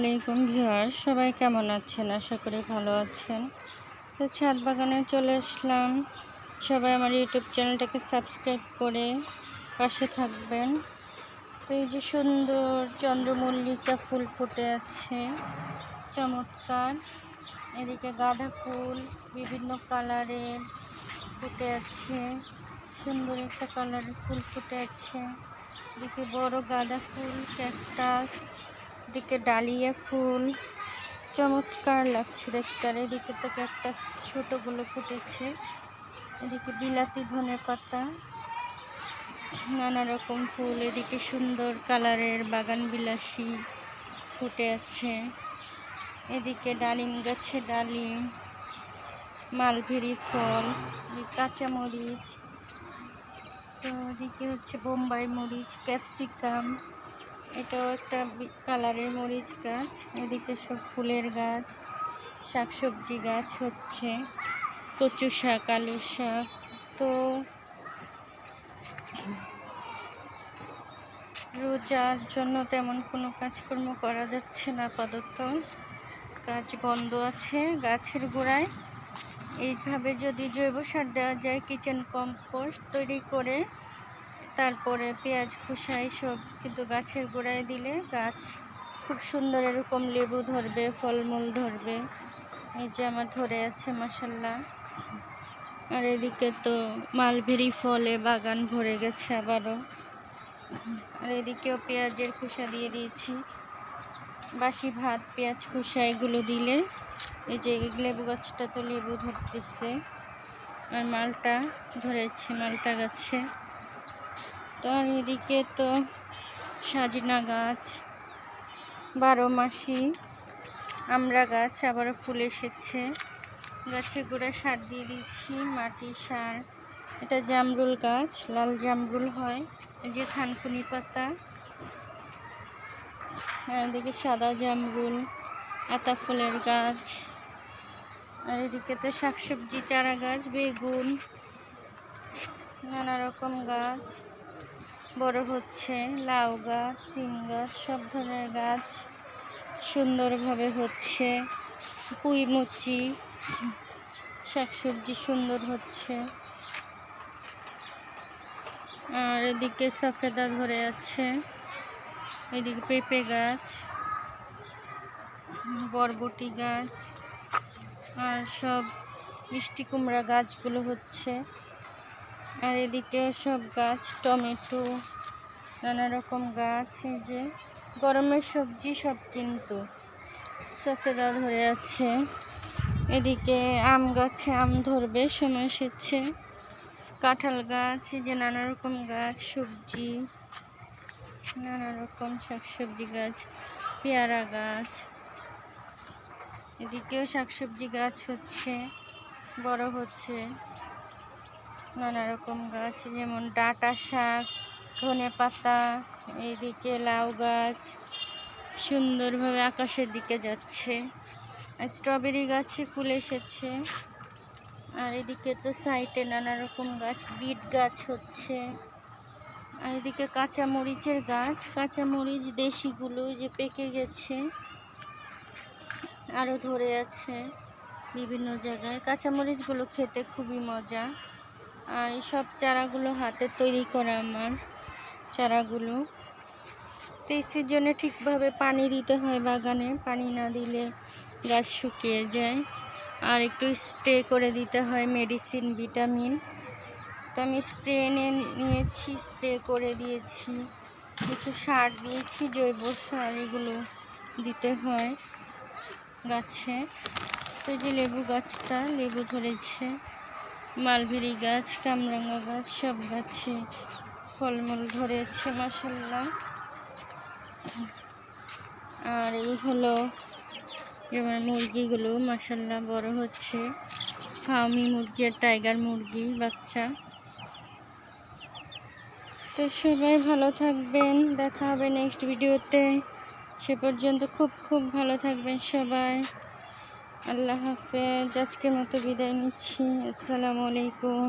আলাইকুম ভিউয়ার সবাই কেমন আছেন? আশা করি ভালো আছেন। তো ছাদ বাগানে চলে আসলাম। সবাই আমার ইউটিউব চ্যানেলটাকে সাবস্ক্রাইব করে পাশে থাকবেন। তো এই যে সুন্দর চন্দ্রমল্লিকা ফুল ফুটে আছে, চমৎকার। এদিকে গাঁদা ফুল বিভিন্ন কালারের ফুটে আছে, সুন্দর একটা কালারের ফুল ফুটে আছে। এদিকে বড় গাঁদা ফুল, ক্যাকটাস এদিকে ডালিয়া ফুল। চমৎকার লাগছে দেখতে। আর এদিকে তো ক্যাকটাস ছোটোগুলো ফুটেছে। এদিকে বিলাতি ধনে পাতা, নানা রকম ফুল। এদিকে সুন্দর কালারের বাগান বিলাসী ফুটে আছে। এদিকে ডালিম গাছে ডালিম, মালভেরি ফল কাঁচামরিচ তো এদিকে হচ্ছে বোম্বাই মরিচ, ক্যাপসিকাম। এটাও একটা কালারের মরিচ গাছ। এদিকে সব ফুলের গাছ, শাকসবজি গাছ হচ্ছে। কচু শাক আলু শাক। তো রোজার জন্য তেমন কোনো কাজকর্ম করা যাচ্ছে না আপাতত। কাজ বন্ধ আছে গাছের গোড়ায়। এইভাবে যদি জৈব সার দেওয়া যায়, কিচেন কম্পোস্ট তৈরি করে তারপরে পেঁয়াজ, খোসা সব কিন্তু গাছের গোড়ায় দিলে গাছ খুব সুন্দর এরকম লেবু ধরবে, ফলমূল ধরবে। এই যে আমার ধরে আছে মাসাল্লাহ আর এদিকে তো মালভেরি ফলে বাগান ভরে গেছে আবারও। আর এদিকেও পেঁয়াজের খোসা দিয়ে দিয়েছি। বাসি ভাত, পেঁয়াজ, খোসা এগুলো দিলে এই যে লেবু গাছটা তো লেবু ধরতেছে। আর মালটা ধরেছে, মালটা গাছে। তো আর এদিকে তো সাজনা গাছ, বারো মাসি, আমরা গাছ আবারও ফুল এসেছে। গাছে গোড়া সার দিয়ে দিচ্ছি মাটি সার। এটা জামরুল গাছ, লাল জামরুল হয়। এই যে থানকুনি পাতা। এদিকে সাদা জামরুল, আতা ফুলের গাছ। আর এদিকে তো শাকসবজি, চারা গাছ, বেগুন, নানা রকম গাছ। বড় হচ্ছে, লাউ গাছ, সিম গাছ, সব ধরনের গাছ সুন্দরভাবে হচ্ছে। পুঁই মুচি, শাকসবজি সুন্দর হচ্ছে। আর এদিকে সফেদা ধরে আছে, এদিকে পেঁপে গাছ, বরবটি গাছ, আর সব মিষ্টি কুমড়া গাছগুলো হচ্ছে। আর এদিকেও সব গাছ, টমেটো, নানা রকম গাছ, এই যে গরমের সবজি সব কিন্তু সফেদা ধরে আছে। এদিকে আম গাছে আম ধরবে, সময় এসেছে। কাঁঠাল গাছ, এই যে নানা রকম গাছ, সবজি, নানা রকম শাকসবজি গাছ, পেয়ারা গাছ। এদিকেও শাকসবজি গাছ হচ্ছে, বড় হচ্ছে। নানা রকম গাছ, যেমন ডাটা শাক, ধনে পাতা, এইদিকে লাউ গাছ, সুন্দরভাবে আকাশের দিকে যাচ্ছে। স্ট্রবেরি গাছে ফুল এসেছে। আর এদিকে তো সাইডে নানা রকম গাছ, বিট গাছ হচ্ছে। আর এদিকে কাঁচা মরিচের গাছ কাঁচা মরিচ দেশিগুলো যে পেকে গেছে আরও ধরে আছে বিভিন্ন জায়গায়। কাঁচামরিচগুলো খেতে খুবই মজা। আর সব চারাগুলো হাতে তৈরি করা আমার, চারাগুলো। তো সিজনে ঠিকভাবে পানি দিতে হয় বাগানে, পানি না দিলে গাছ শুকিয়ে যায়। আর একটু স্প্রে করে দিতে হয় মেডিসিন, ভিটামিন। তো আমি স্প্রে এনে নিয়েছি, স্প্রে করে দিয়েছি। কিছু সার দিয়েছি, জৈব সার এগুলো দিতে হয় গাছে। তো যে লেবু গাছটা, লেবু ধরেছে। মালভেরি গাছ, কামরাঙ্গা গাছ, সব গাছে ফলমূল ধরেছে মাসাল্লাহ আর এই হলো যেমন মুরগিগুলো মাসাল্লাহ বড় হচ্ছে। ফাউমি মুরগি আর টাইগার মুরগি, বাচ্চা। তো সবাই ভালো থাকবেন, দেখা হবে নেক্সট ভিডিওতে সে পর্যন্ত খুব খুব ভালো থাকবেন সবাই। আল্লাহ হাফেজ আজকের মতো বিদায় নিচ্ছি। আসসালামু আলাইকুম।